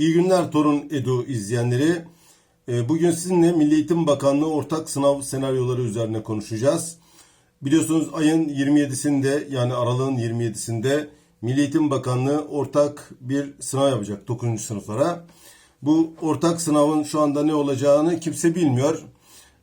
İyi günler Torun Edu izleyenleri. Ee, Bugün sizinle Milli Eğitim Bakanlığı ortak sınav senaryoları üzerine konuşacağız. Biliyorsunuz ayın 27'sinde yani aralığın 27'sinde Milli Eğitim Bakanlığı ortak bir sınav yapacak 9. sınıflara. Bu ortak sınavın şu anda ne olacağını kimse bilmiyor.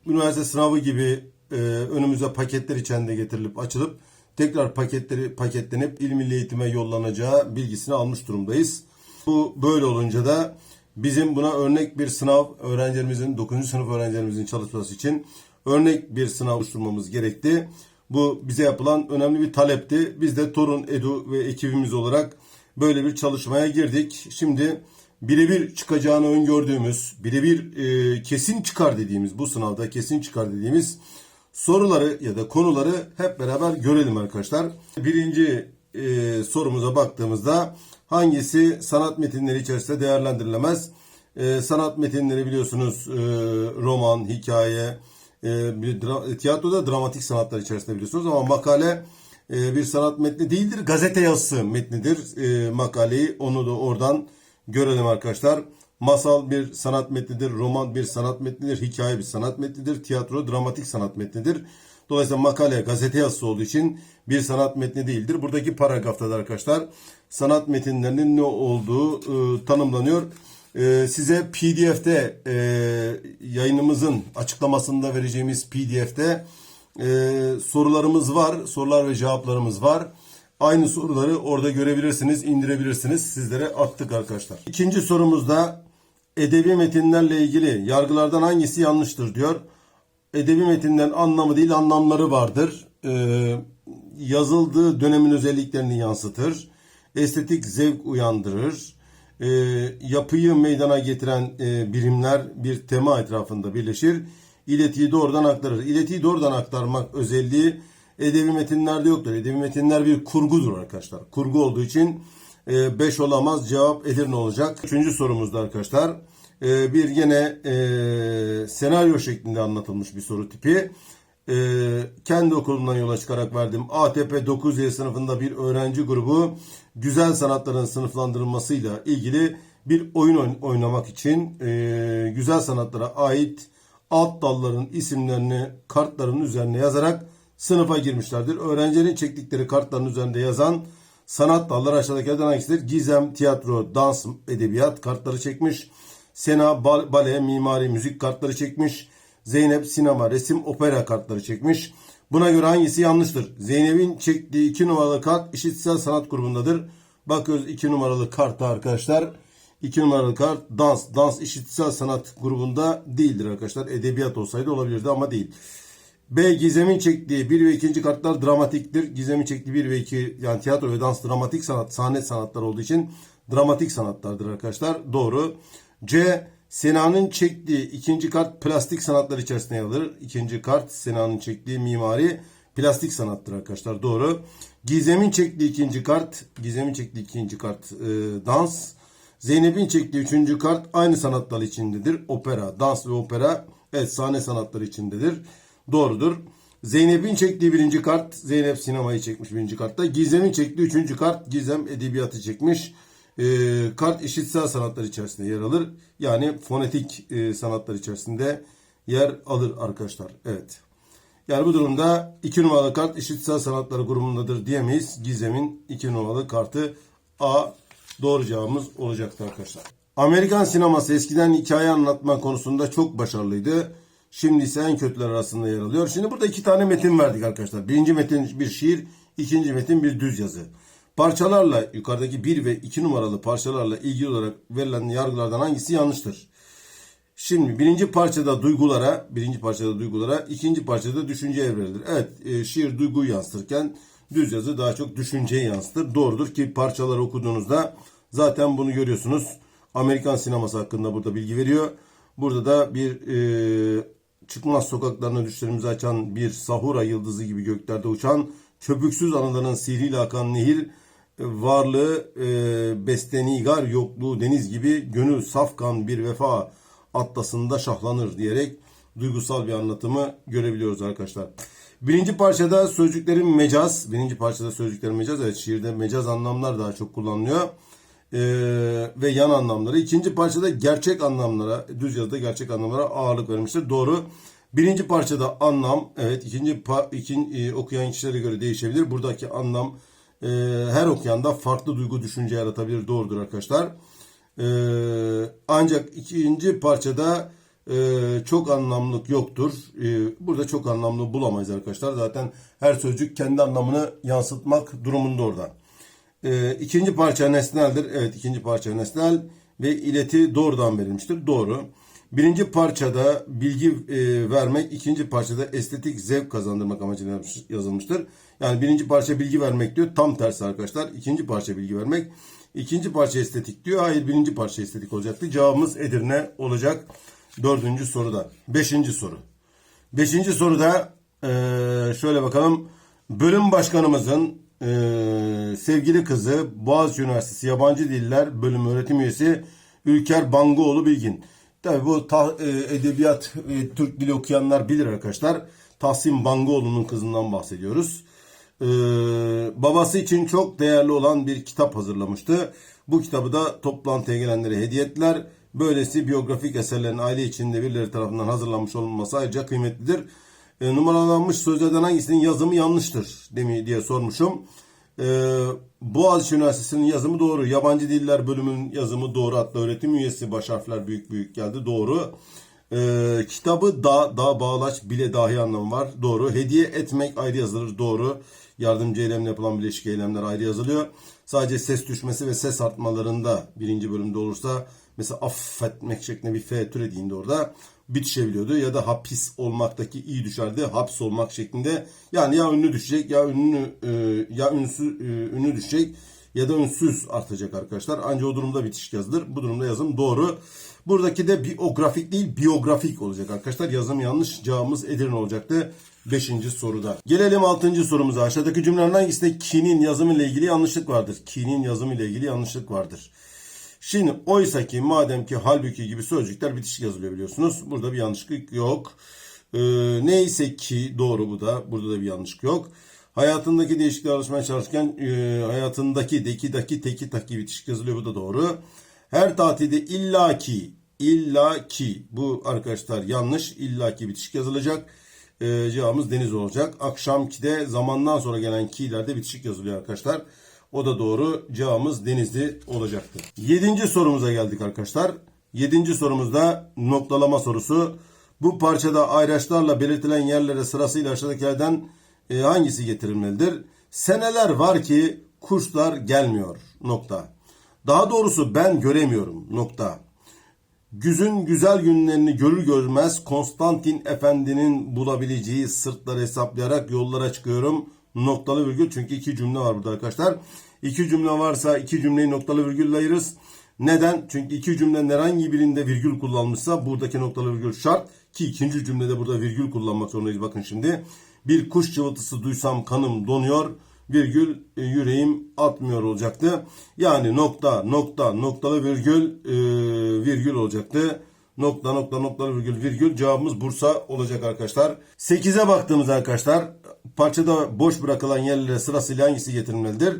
Üniversite sınavı gibi e, önümüze paketler içinde getirilip açılıp tekrar paketleri paketlenip il milli eğitime yollanacağı bilgisini almış durumdayız. Bu böyle olunca da bizim buna örnek bir sınav öğrencilerimizin 9. sınıf öğrencilerimizin çalışması için örnek bir sınav oluşturmamız gerekti. Bu bize yapılan önemli bir talepti. Biz de Torun Edu ve ekibimiz olarak böyle bir çalışmaya girdik. Şimdi birebir çıkacağını öngördüğümüz, birebir e, kesin çıkar dediğimiz bu sınavda kesin çıkar dediğimiz soruları ya da konuları hep beraber görelim arkadaşlar. Birinci e, sorumuza baktığımızda hangisi sanat metinleri içerisinde değerlendirilemez? E, sanat metinleri biliyorsunuz e, roman, hikaye, e, bir dra- tiyatroda dramatik sanatlar içerisinde biliyorsunuz ama makale e, bir sanat metni değildir. Gazete yazısı metnidir. E, makaleyi onu da oradan görelim arkadaşlar. Masal bir sanat metnidir, roman bir sanat metnidir, hikaye bir sanat metnidir, tiyatro dramatik sanat metnidir. Dolayısıyla makale gazete yazısı olduğu için bir sanat metni değildir. Buradaki paragrafta da arkadaşlar sanat metinlerinin ne olduğu e, tanımlanıyor. E, size PDF'de e, yayınımızın açıklamasında vereceğimiz PDF'de e, sorularımız var, sorular ve cevaplarımız var. Aynı soruları orada görebilirsiniz, indirebilirsiniz. Sizlere attık arkadaşlar. İkinci sorumuzda edebi metinlerle ilgili yargılardan hangisi yanlıştır diyor. Edebi metinlerin anlamı değil anlamları vardır. Ee, yazıldığı dönemin özelliklerini yansıtır. Estetik zevk uyandırır. Ee, yapıyı meydana getiren e, birimler bir tema etrafında birleşir. İletiyi doğrudan aktarır. İletiyi doğrudan aktarmak özelliği edebi metinlerde yoktur. Edebi metinler bir kurgudur arkadaşlar. Kurgu olduğu için 5 olamaz. Cevap Edirne olacak. Üçüncü sorumuzda arkadaşlar. E, bir yine e, senaryo şeklinde anlatılmış bir soru tipi. E, kendi okulumdan yola çıkarak verdim. ATP 9 Y sınıfında bir öğrenci grubu güzel sanatların sınıflandırılmasıyla ilgili bir oyun oyn- oynamak için e, güzel sanatlara ait alt dalların isimlerini kartların üzerine yazarak sınıfa girmişlerdir. Öğrencilerin çektikleri kartların üzerinde yazan sanat dalları aşağıdakilerden hangisidir? Gizem, tiyatro, dans, edebiyat kartları çekmiş. Sena, bal- bale, mimari, müzik kartları çekmiş. Zeynep, sinema, resim, opera kartları çekmiş. Buna göre hangisi yanlıştır? Zeynep'in çektiği iki numaralı kart işitsel sanat grubundadır. Bakıyoruz iki numaralı karta arkadaşlar. İki numaralı kart dans. Dans işitsel sanat grubunda değildir arkadaşlar. Edebiyat olsaydı olabilirdi ama değil. B. Gizem'in çektiği 1 ve 2. kartlar dramatiktir. Gizem'in çektiği 1 ve 2 yani tiyatro ve dans dramatik sanat, sahne sanatları olduğu için dramatik sanatlardır arkadaşlar. Doğru. C. Sena'nın çektiği ikinci kart plastik sanatlar içerisinde yer alır. İkinci kart Sena'nın çektiği mimari plastik sanattır arkadaşlar. Doğru. Gizem'in çektiği ikinci kart, Gizem'in çektiği ikinci kart e, dans. Zeynep'in çektiği üçüncü kart aynı sanatlar içindedir. Opera, dans ve opera evet sahne sanatları içindedir. Doğrudur. Zeynep'in çektiği birinci kart, Zeynep sinemayı çekmiş birinci kartta. Gizem'in çektiği üçüncü kart, Gizem edebiyatı çekmiş. Ee, kart işitsel sanatlar içerisinde yer alır. Yani fonetik e, sanatlar içerisinde yer alır arkadaşlar. Evet. Yani bu durumda 2 numaralı kart işitsel sanatları grubundadır diyemeyiz. Gizem'in 2 numaralı kartı A doğru cevabımız olacaktı arkadaşlar. Amerikan sineması eskiden hikaye anlatma konusunda çok başarılıydı. Şimdi ise en kötüler arasında yer alıyor. Şimdi burada iki tane metin verdik arkadaşlar. Birinci metin bir şiir, ikinci metin bir düz yazı. Parçalarla yukarıdaki 1 ve 2 numaralı parçalarla ilgili olarak verilen yargılardan hangisi yanlıştır? Şimdi birinci parçada duygulara, birinci parçada duygulara, ikinci parçada düşünceye verilir. Evet, e, şiir duyguyu yansıtırken düz yazı daha çok düşünceyi yansıtır. Doğrudur ki parçaları okuduğunuzda zaten bunu görüyorsunuz. Amerikan sineması hakkında burada bilgi veriyor. Burada da bir e, çıkmaz sokaklarına düşlerimizi açan bir sahura yıldızı gibi göklerde uçan köpüksüz anıların sihriyle akan nehir e, varlığı e, bestenigar yokluğu deniz gibi gönül safkan bir vefa atlasında şahlanır diyerek duygusal bir anlatımı görebiliyoruz arkadaşlar. Birinci parçada sözcüklerin mecaz, birinci parçada sözcüklerin mecaz, evet şiirde mecaz anlamlar daha çok kullanılıyor. E, ve yan anlamları. İkinci parçada gerçek anlamlara, düz yazıda gerçek anlamlara ağırlık vermiştir. Doğru. Birinci parçada anlam, evet ikinci, ikinci e, okuyan kişilere göre değişebilir. Buradaki anlam e, her okuyanda farklı duygu düşünce yaratabilir. Doğrudur arkadaşlar. E, ancak ikinci parçada e, çok anlamlık yoktur. E, burada çok anlamlı bulamayız arkadaşlar. Zaten her sözcük kendi anlamını yansıtmak durumunda orada. E, ikinci parça nesneldir. Evet ikinci parça nesnel ve ileti doğrudan verilmiştir. Doğru. Birinci parçada bilgi e, vermek, ikinci parçada estetik zevk kazandırmak amacıyla yazılmıştır. Yani birinci parça bilgi vermek diyor. Tam tersi arkadaşlar. İkinci parça bilgi vermek. ikinci parça estetik diyor. Hayır birinci parça estetik olacaktı. Cevabımız Edirne olacak. Dördüncü soruda. Beşinci soru. Beşinci soruda e, şöyle bakalım. Bölüm başkanımızın e, sevgili kızı Boğaziçi Üniversitesi Yabancı Diller Bölümü öğretim üyesi Ülker Bangoğlu Bilgin. Tabi bu ta- e, edebiyat ve Türk dili okuyanlar bilir arkadaşlar. Tahsin Bangoğlu'nun kızından bahsediyoruz. Ee, babası için çok değerli olan bir kitap hazırlamıştı. Bu kitabı da toplantıya gelenlere hediye ettiler. Böylesi biyografik eserlerin aile içinde birileri tarafından hazırlanmış olması ayrıca kıymetlidir. Ee, numaralanmış sözlerden hangisinin yazımı yanlıştır demi diye sormuşum. Ee, Boğaziçi Üniversitesi'nin yazımı doğru. Yabancı Diller bölümünün yazımı doğru. Hatta öğretim üyesi baş harfler büyük büyük geldi. Doğru. Ee, kitabı da, da bağlaç bile dahi anlamı var. Doğru. Hediye etmek ayrı yazılır. Doğru. Yardımcı eylemle yapılan bileşik eylemler ayrı yazılıyor. Sadece ses düşmesi ve ses artmalarında birinci bölümde olursa mesela affetmek şeklinde bir F türediğinde orada bitişebiliyordu. Ya da hapis olmaktaki iyi düşerdi. Haps olmak şeklinde. Yani ya ünlü düşecek ya ünlü e, ya ünsü, e, ünlü düşecek ya da ünsüz artacak arkadaşlar. Ancak o durumda bitiş yazılır. Bu durumda yazım doğru. Buradaki de biyografik değil biyografik olacak arkadaşlar. Yazım yanlış. Cevabımız Edirne olacaktı. Beşinci soruda. Gelelim altıncı sorumuza. Aşağıdaki cümlelerin hangisinde ki'nin yazımı ile ilgili yanlışlık vardır? Ki'nin yazımı ile ilgili yanlışlık vardır. Şimdi oysa ki madem ki halbuki gibi sözcükler bitişik yazılıyor biliyorsunuz. Burada bir yanlışlık yok. Ee, neyse ki doğru bu da. Burada da bir yanlışlık yok. Hayatındaki değişikliğe alışmaya çalışırken e, hayatındaki deki daki teki taki bitişik yazılıyor. Bu da doğru. Her tatilde illaki illaki bu arkadaşlar yanlış. illaki bitişik yazılacak. Ee, cevabımız deniz olacak. Akşamki de zamandan sonra gelen ki'lerde bitişik yazılıyor arkadaşlar. O da doğru. Cevabımız denizli olacaktı. Yedinci sorumuza geldik arkadaşlar. Yedinci sorumuzda noktalama sorusu. Bu parçada ayraçlarla belirtilen yerlere sırasıyla aşağıdakilerden e, hangisi getirilmelidir? Seneler var ki kuşlar gelmiyor. Nokta. Daha doğrusu ben göremiyorum. Nokta. Güzün güzel günlerini görür görmez Konstantin Efendi'nin bulabileceği sırtları hesaplayarak yollara çıkıyorum. Noktalı virgül çünkü iki cümle var burada arkadaşlar. İki cümle varsa iki cümleyi noktalı virgülle ayırırız. Neden? Çünkü iki cümlenin herhangi birinde virgül kullanmışsa buradaki noktalı virgül şart ki ikinci cümlede burada virgül kullanmak zorundayız. Bakın şimdi bir kuş cıvıltısı duysam kanım donuyor virgül e, yüreğim atmıyor olacaktı. Yani nokta nokta noktalı virgül e, virgül olacaktı. Nokta nokta noktalı virgül virgül cevabımız Bursa olacak arkadaşlar. 8'e baktığımız arkadaşlar parçada boş bırakılan yerlere sırasıyla hangisi getirilmelidir?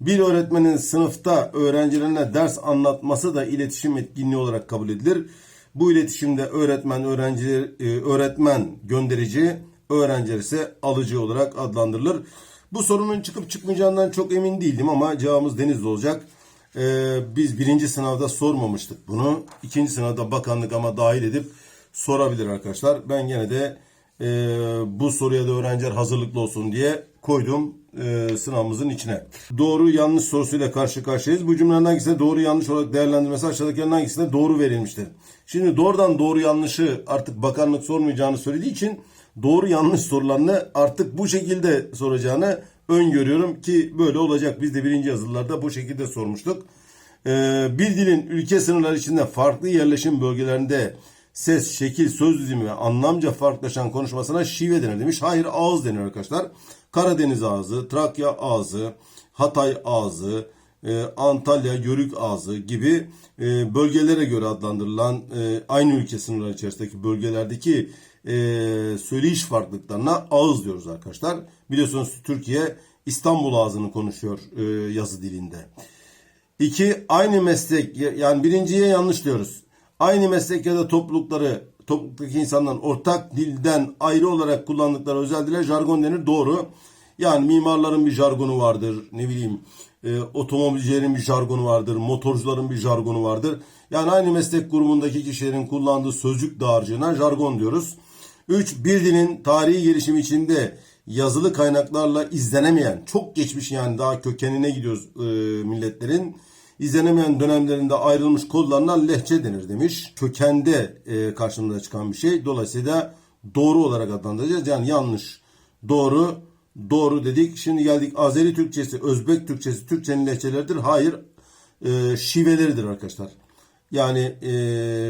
Bir öğretmenin sınıfta öğrencilerine ders anlatması da iletişim etkinliği olarak kabul edilir. Bu iletişimde öğretmen öğrenci e, öğretmen gönderici, öğrenciler ise alıcı olarak adlandırılır. Bu sorunun çıkıp çıkmayacağından çok emin değildim ama cevabımız Denizli olacak. Ee, biz birinci sınavda sormamıştık bunu. İkinci sınavda bakanlık ama dahil edip sorabilir arkadaşlar. Ben gene de e, bu soruya da öğrenciler hazırlıklı olsun diye koydum e, sınavımızın içine. Doğru yanlış sorusuyla karşı karşıyayız. Bu cümlenin hangisinde doğru yanlış olarak değerlendirmesi aşağıdakilerin hangisinde doğru verilmiştir? Şimdi doğrudan doğru yanlışı artık bakanlık sormayacağını söylediği için doğru yanlış sorularını artık bu şekilde soracağını öngörüyorum ki böyle olacak. Biz de birinci yazılılarda bu şekilde sormuştuk. Ee, bir dilin ülke sınırları içinde farklı yerleşim bölgelerinde ses, şekil, söz dizimi ve anlamca farklılaşan konuşmasına şive denir demiş. Hayır ağız denir arkadaşlar. Karadeniz ağzı, Trakya ağzı, Hatay ağzı, e, Antalya, Yörük ağzı gibi e, bölgelere göre adlandırılan e, aynı ülke sınırları içerisindeki bölgelerdeki e, söyleyiş farklılıklarına ağız diyoruz arkadaşlar. Biliyorsunuz Türkiye İstanbul ağzını konuşuyor e, yazı dilinde. İki, aynı meslek yani birinciye yanlış diyoruz. Aynı meslek ya da toplulukları topluluktaki insanların ortak dilden ayrı olarak kullandıkları özel dile jargon denir. Doğru. Yani mimarların bir jargonu vardır. Ne bileyim e, otomobilcilerin bir jargonu vardır. Motorcuların bir jargonu vardır. Yani aynı meslek grubundaki kişilerin kullandığı sözcük dağarcığına jargon diyoruz. 3. Bir dilin tarihi gelişimi içinde yazılı kaynaklarla izlenemeyen, çok geçmiş yani daha kökenine gidiyoruz e, milletlerin izlenemeyen dönemlerinde ayrılmış kodlarına lehçe denir demiş. Kökende e, karşımıza çıkan bir şey. Dolayısıyla doğru olarak adlandıracağız. Yani yanlış, doğru, doğru dedik. Şimdi geldik Azeri Türkçesi, Özbek Türkçesi, Türkçenin lehçeleridir. Hayır, e, şiveleridir arkadaşlar. Yani e,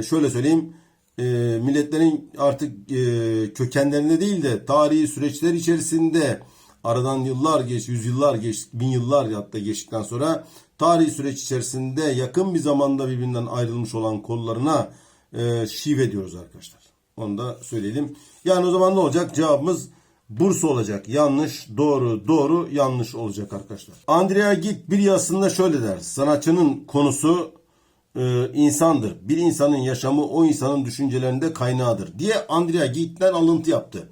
şöyle söyleyeyim, e, milletlerin artık e, kökenlerinde değil de tarihi süreçler içerisinde aradan yıllar geç, yüzyıllar geç, bin yıllar hatta geçtikten sonra tarihi süreç içerisinde yakın bir zamanda birbirinden ayrılmış olan kollarına e, şive diyoruz arkadaşlar. Onu da söyleyelim. Yani o zaman ne olacak? Cevabımız Bursa olacak. Yanlış, doğru, doğru, yanlış olacak arkadaşlar. Andrea Git bir yazısında şöyle der. Sanatçının konusu e, insandır. Bir insanın yaşamı o insanın düşüncelerinde kaynağıdır diye Andrea Git'ten alıntı yaptı.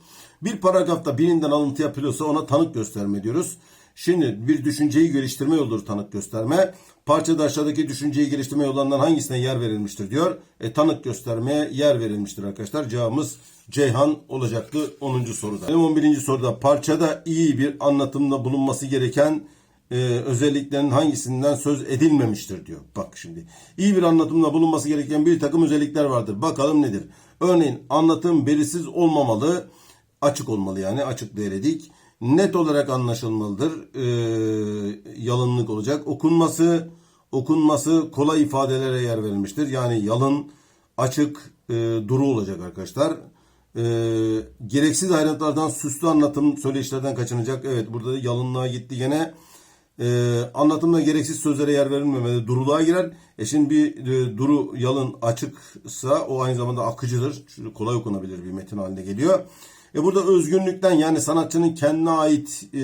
Bir paragrafta birinden alıntı yapılıyorsa ona tanık gösterme diyoruz. Şimdi bir düşünceyi geliştirme yoludur tanık gösterme. Parçada aşağıdaki düşünceyi geliştirme yollarından hangisine yer verilmiştir diyor. E, tanık göstermeye yer verilmiştir arkadaşlar. Cevabımız Ceyhan olacaktı 10. soruda. 11. soruda parçada iyi bir anlatımda bulunması gereken e, özelliklerin hangisinden söz edilmemiştir diyor. Bak şimdi iyi bir anlatımda bulunması gereken bir takım özellikler vardır. Bakalım nedir? Örneğin anlatım belirsiz olmamalı, açık olmalı yani açık değerledik. Net olarak anlaşılmalıdır. E, yalınlık olacak. Okunması, okunması kolay ifadelere yer verilmiştir. Yani yalın, açık, e, duru olacak arkadaşlar. E, gereksiz ayrıntılardan süslü anlatım söyleyişlerden kaçınacak. Evet burada da yalınlığa gitti gene. E, anlatımda gereksiz sözlere yer verilmemeli. Duruluğa girer. E şimdi bir e, duru yalın açıksa o aynı zamanda akıcıdır. Çünkü kolay okunabilir bir metin haline geliyor. E burada özgünlükten yani sanatçının kendine ait e,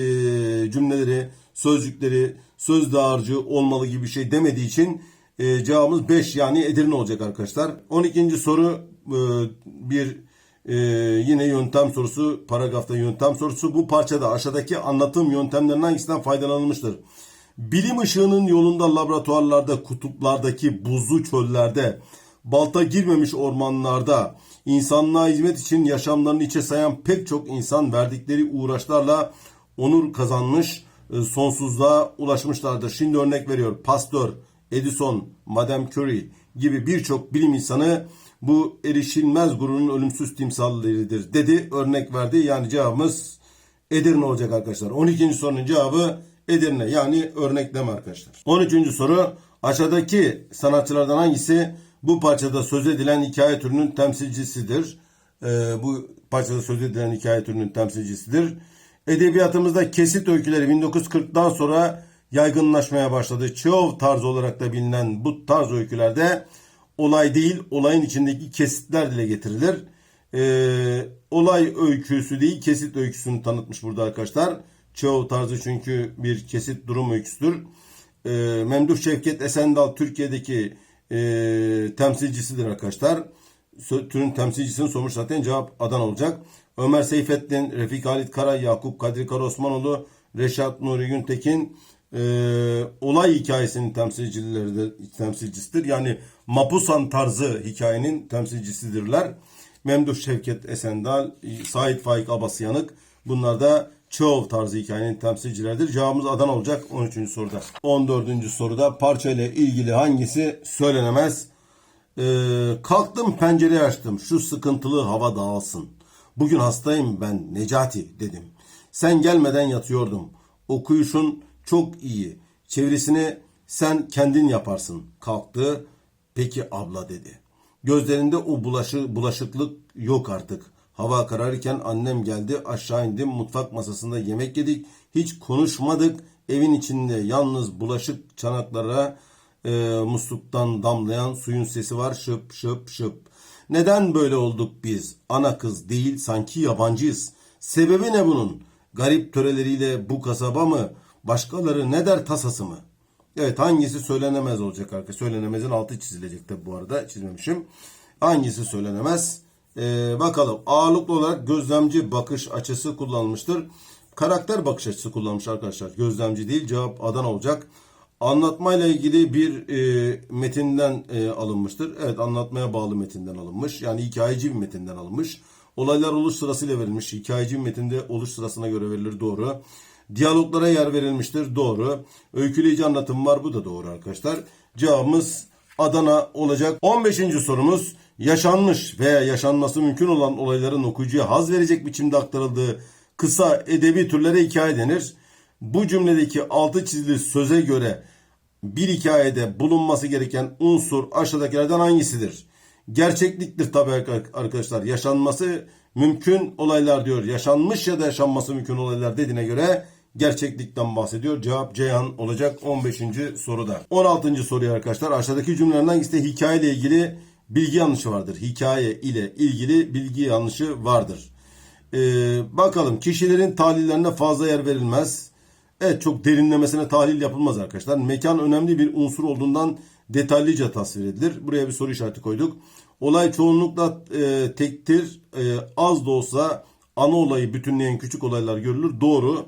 cümleleri, sözcükleri, söz dağarcığı olmalı gibi bir şey demediği için e, cevabımız 5 yani Edirne olacak arkadaşlar. 12. soru e, bir e, yine yöntem sorusu, paragrafta yöntem sorusu. Bu parçada aşağıdaki anlatım yöntemlerinin hangisinden faydalanılmıştır? Bilim ışığının yolunda laboratuvarlarda, kutuplardaki buzlu çöllerde, balta girmemiş ormanlarda, insanlığa hizmet için yaşamlarını içe sayan pek çok insan verdikleri uğraşlarla onur kazanmış, e, sonsuzluğa ulaşmışlardır. Şimdi örnek veriyor. Pasteur, Edison, Madame Curie gibi birçok bilim insanı bu erişilmez gururun ölümsüz timsalleridir dedi. Örnek verdi. Yani cevabımız Edirne olacak arkadaşlar. 12. sorunun cevabı Edirne. Yani örnekleme arkadaşlar. 13. soru aşağıdaki sanatçılardan hangisi bu parçada söz edilen hikaye türünün temsilcisidir? Ee, bu parçada söz edilen hikaye türünün temsilcisidir. Edebiyatımızda kesit öyküleri 1940'dan sonra yaygınlaşmaya başladı. Çehov tarzı olarak da bilinen bu tarz öykülerde olay değil olayın içindeki kesitler dile getirilir. Ee, olay öyküsü değil kesit öyküsünü tanıtmış burada arkadaşlar. Çehov tarzı çünkü bir kesit durum öyküsüdür. Ee, Memduh Şevket Esendal Türkiye'deki e, temsilcisidir arkadaşlar. Türün temsilcisinin sormuş zaten cevap Adan olacak. Ömer Seyfettin, Refik Halit Kara, Yakup Kadri Karaosmanoğlu, Reşat Nuri Güntekin e, olay hikayesinin temsilcileri de, temsilcisidir. Yani Mapusan tarzı hikayenin temsilcisidirler. Memduh Şevket Esendal, Said Faik Abasyanık bunlar da Çov tarzı hikayenin temsilcileridir. Cevabımız Adana olacak 13. soruda. 14. soruda parça ile ilgili hangisi söylenemez? Ee, kalktım pencereyi açtım. Şu sıkıntılı hava dağılsın. Bugün hastayım ben Necati dedim. Sen gelmeden yatıyordum. Okuyuşun çok iyi. Çevresini sen kendin yaparsın. Kalktı. Peki abla dedi. Gözlerinde o bulaşı, bulaşıklık yok artık. Hava kararırken annem geldi aşağı indim mutfak masasında yemek yedik. Hiç konuşmadık. Evin içinde yalnız bulaşık çanaklara e, musluktan damlayan suyun sesi var şıp şıp şıp. Neden böyle olduk biz? Ana kız değil sanki yabancıyız. Sebebi ne bunun? Garip töreleriyle bu kasaba mı? Başkaları ne der tasası mı? Evet hangisi söylenemez olacak arkadaşlar? Söylenemezin altı çizilecek tabi bu arada çizmemişim. Hangisi söylenemez? Ee, bakalım ağırlıklı olarak gözlemci bakış açısı kullanılmıştır. Karakter bakış açısı kullanmış arkadaşlar. Gözlemci değil cevap Adana olacak. Anlatmayla ilgili bir e, metinden e, alınmıştır. Evet anlatmaya bağlı metinden alınmış. Yani hikayeci bir metinden alınmış. Olaylar oluş sırasıyla verilmiş. Hikayeci bir metinde oluş sırasına göre verilir. Doğru. Diyaloglara yer verilmiştir. Doğru. Öyküleyici anlatım var. Bu da doğru arkadaşlar. Cevabımız Adana olacak. 15. sorumuz yaşanmış veya yaşanması mümkün olan olayların okuyucuya haz verecek biçimde aktarıldığı kısa edebi türlere hikaye denir. Bu cümledeki altı çizili söze göre bir hikayede bulunması gereken unsur aşağıdakilerden hangisidir? Gerçekliktir tabii arkadaşlar. Yaşanması mümkün olaylar diyor. Yaşanmış ya da yaşanması mümkün olaylar dediğine göre gerçeklikten bahsediyor. Cevap Ceyhan olacak 15. soruda. 16. soruyu arkadaşlar. Aşağıdaki cümlelerin hangisinde hikaye ile ilgili bilgi yanlışı vardır? Hikaye ile ilgili bilgi yanlışı vardır. Ee, bakalım kişilerin tahlillerine fazla yer verilmez. Evet çok derinlemesine tahlil yapılmaz arkadaşlar. Mekan önemli bir unsur olduğundan detaylıca tasvir edilir. Buraya bir soru işareti koyduk. Olay çoğunlukla e, tektir. E, az da olsa ana olayı bütünleyen küçük olaylar görülür. Doğru.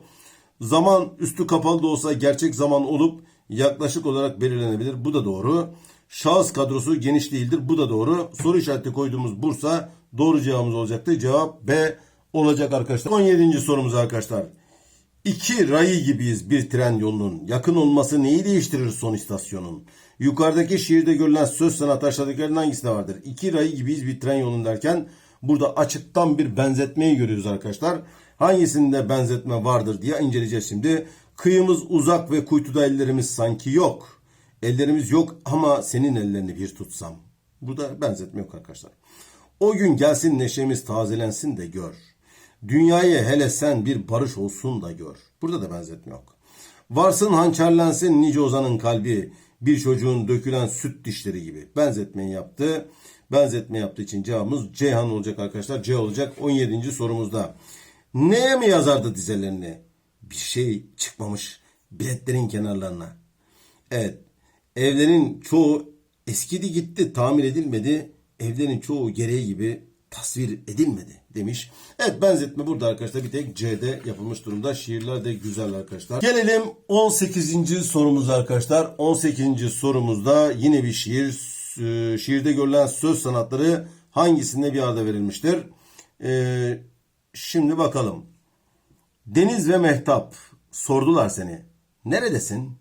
Zaman üstü kapalı da olsa gerçek zaman olup yaklaşık olarak belirlenebilir. Bu da doğru. Şahıs kadrosu geniş değildir. Bu da doğru. Soru işareti koyduğumuz Bursa doğru cevabımız olacaktı. Cevap B olacak arkadaşlar. 17. sorumuz arkadaşlar. İki rayı gibiyiz bir tren yolunun. Yakın olması neyi değiştirir son istasyonun? Yukarıdaki şiirde görülen söz sanatı aşağıdakilerin hangisinde vardır? İki rayı gibiyiz bir tren yolunun derken burada açıktan bir benzetmeyi görüyoruz arkadaşlar. Hangisinde benzetme vardır diye inceleyeceğiz şimdi. Kıyımız uzak ve kuytuda ellerimiz sanki yok. Ellerimiz yok ama senin ellerini bir tutsam. Burada benzetme yok arkadaşlar. O gün gelsin neşemiz tazelensin de gör. Dünyaya hele sen bir barış olsun da gör. Burada da benzetme yok. Varsın hançerlensin nice ozanın kalbi. Bir çocuğun dökülen süt dişleri gibi. Benzetmeyi yaptı. Benzetme yaptığı için cevabımız Ceyhan olacak arkadaşlar. C olacak 17. sorumuzda. Neye mi yazardı dizelerini? Bir şey çıkmamış biletlerin kenarlarına. Evet. Evlerin çoğu eskidi gitti tamir edilmedi. Evlerin çoğu gereği gibi tasvir edilmedi demiş. Evet benzetme burada arkadaşlar bir tek C'de yapılmış durumda. Şiirler de güzel arkadaşlar. Gelelim 18. sorumuz arkadaşlar. 18. sorumuzda yine bir şiir. Ee, şiirde görülen söz sanatları hangisinde bir arada verilmiştir? Ee, şimdi bakalım. Deniz ve Mehtap sordular seni. Neredesin?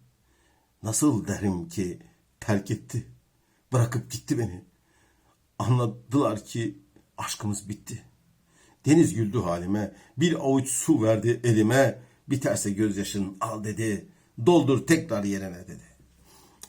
Nasıl derim ki terk etti. Bırakıp gitti beni. Anladılar ki aşkımız bitti. Deniz güldü halime, bir avuç su verdi elime, biterse gözyaşın al dedi, doldur tekrar yerine dedi.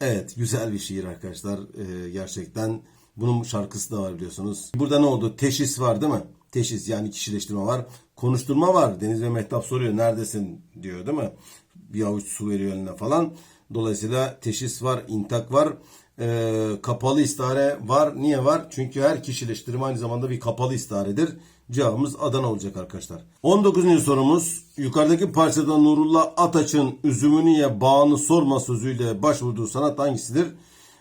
Evet, güzel bir şiir arkadaşlar ee, gerçekten. Bunun şarkısı da var biliyorsunuz. Burada ne oldu? Teşhis var değil mi? Teşhis yani kişileştirme var. Konuşturma var. Deniz ve Mehtap soruyor neredesin diyor değil mi? Bir avuç su veriyor eline falan. Dolayısıyla teşhis var, intak var e, kapalı istare var. Niye var? Çünkü her kişileştirme aynı zamanda bir kapalı istaredir. Cevabımız Adana olacak arkadaşlar. 19. sorumuz yukarıdaki parçada Nurullah Ataç'ın üzümünü ye bağını sorma sözüyle başvurduğu sanat hangisidir?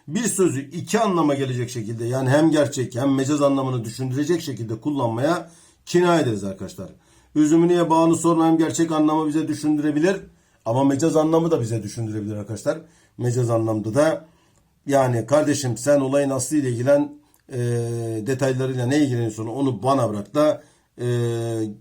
Bir sözü iki anlama gelecek şekilde yani hem gerçek hem mecaz anlamını düşündürecek şekilde kullanmaya kinaye ederiz arkadaşlar. Üzümünü ye bağını sorma hem gerçek anlamı bize düşündürebilir ama mecaz anlamı da bize düşündürebilir arkadaşlar. Mecaz anlamda da yani kardeşim sen olayın aslı ile ilgilen e, detaylarıyla ne ilgileniyorsun onu bana bırak da e,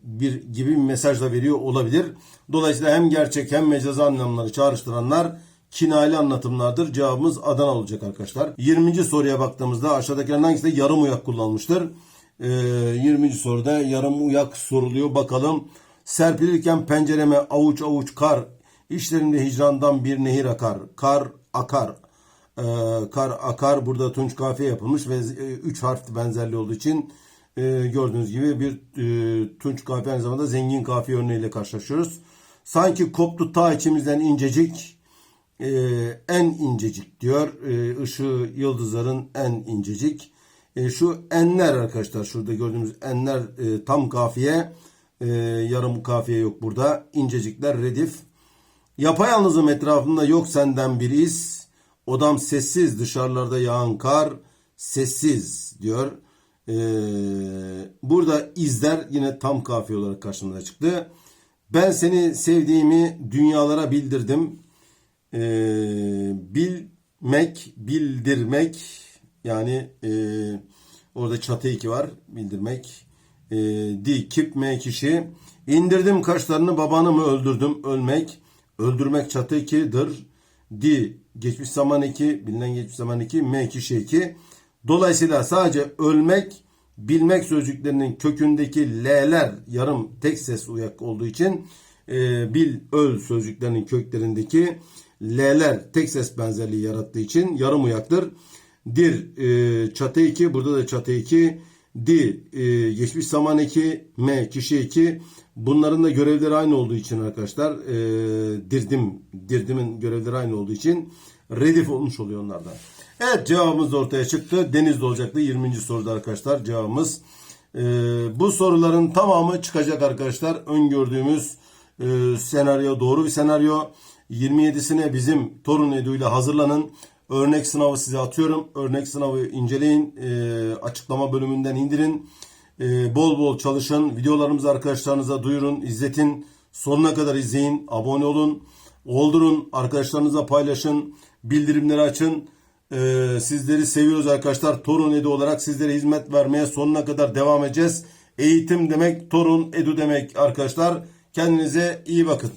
bir gibi bir mesaj da veriyor olabilir. Dolayısıyla hem gerçek hem mecaz anlamları çağrıştıranlar kinayeli anlatımlardır. Cevabımız Adana olacak arkadaşlar. 20. soruya baktığımızda aşağıdakilerden hangisi de yarım uyak kullanmıştır? E, 20. soruda yarım uyak soruluyor. Bakalım. Serpilirken pencereme avuç avuç kar, işlerimde hicrandan bir nehir akar. Kar akar, e, kar akar burada tunç kafiye yapılmış ve 3 e, harf benzerliği olduğu için e, gördüğünüz gibi bir e, tunç kafiye aynı zamanda zengin kafiye örneğiyle karşılaşıyoruz. Sanki koptu ta içimizden incecik e, en incecik diyor. E, ışığı yıldızların en incecik. E, şu enler arkadaşlar şurada gördüğümüz enler e, tam kafiye e, yarım kafiye yok burada. İncecikler redif. Yapayalnızım etrafımda yok senden bir iz. Odam sessiz dışarılarda yağan kar sessiz diyor. Ee, burada izler yine tam kafiye olarak karşımıza çıktı. Ben seni sevdiğimi dünyalara bildirdim. Ee, bilmek, bildirmek yani e, orada çatı iki var bildirmek. E, di, kip, me kişi. İndirdim kaşlarını babanı mı öldürdüm ölmek. Öldürmek çatı ikidir. Di geçmiş zaman iki bilinen geçmiş zaman iki me kişi iki. Dolayısıyla sadece ölmek bilmek sözcüklerinin kökündeki l'ler yarım tek ses uyak olduğu için e, bil öl sözcüklerinin köklerindeki l'ler tek ses benzerliği yarattığı için yarım uyaktır. Dir e, çatı 2 burada da çatı 2 di e, geçmiş zaman 2 m kişi 2 bunların da görevleri aynı olduğu için arkadaşlar e, dirdim dirdimin görevleri aynı olduğu için redif olmuş oluyor onlardan. Evet cevabımız da ortaya çıktı. Denizli olacaktı 20. soruda arkadaşlar cevabımız. E, bu soruların tamamı çıkacak arkadaşlar. Öngördüğümüz e, senaryo doğru bir senaryo. 27'sine bizim Torun Edu ile hazırlanın. Örnek sınavı size atıyorum. Örnek sınavı inceleyin. E, açıklama bölümünden indirin. E, bol bol çalışın. Videolarımızı arkadaşlarınıza duyurun, izletin. Sonuna kadar izleyin. Abone olun. Oldurun. Arkadaşlarınıza paylaşın. Bildirimleri açın. E, sizleri seviyoruz arkadaşlar. Torun Edu olarak sizlere hizmet vermeye sonuna kadar devam edeceğiz. Eğitim demek, Torun Edu demek arkadaşlar. Kendinize iyi bakın.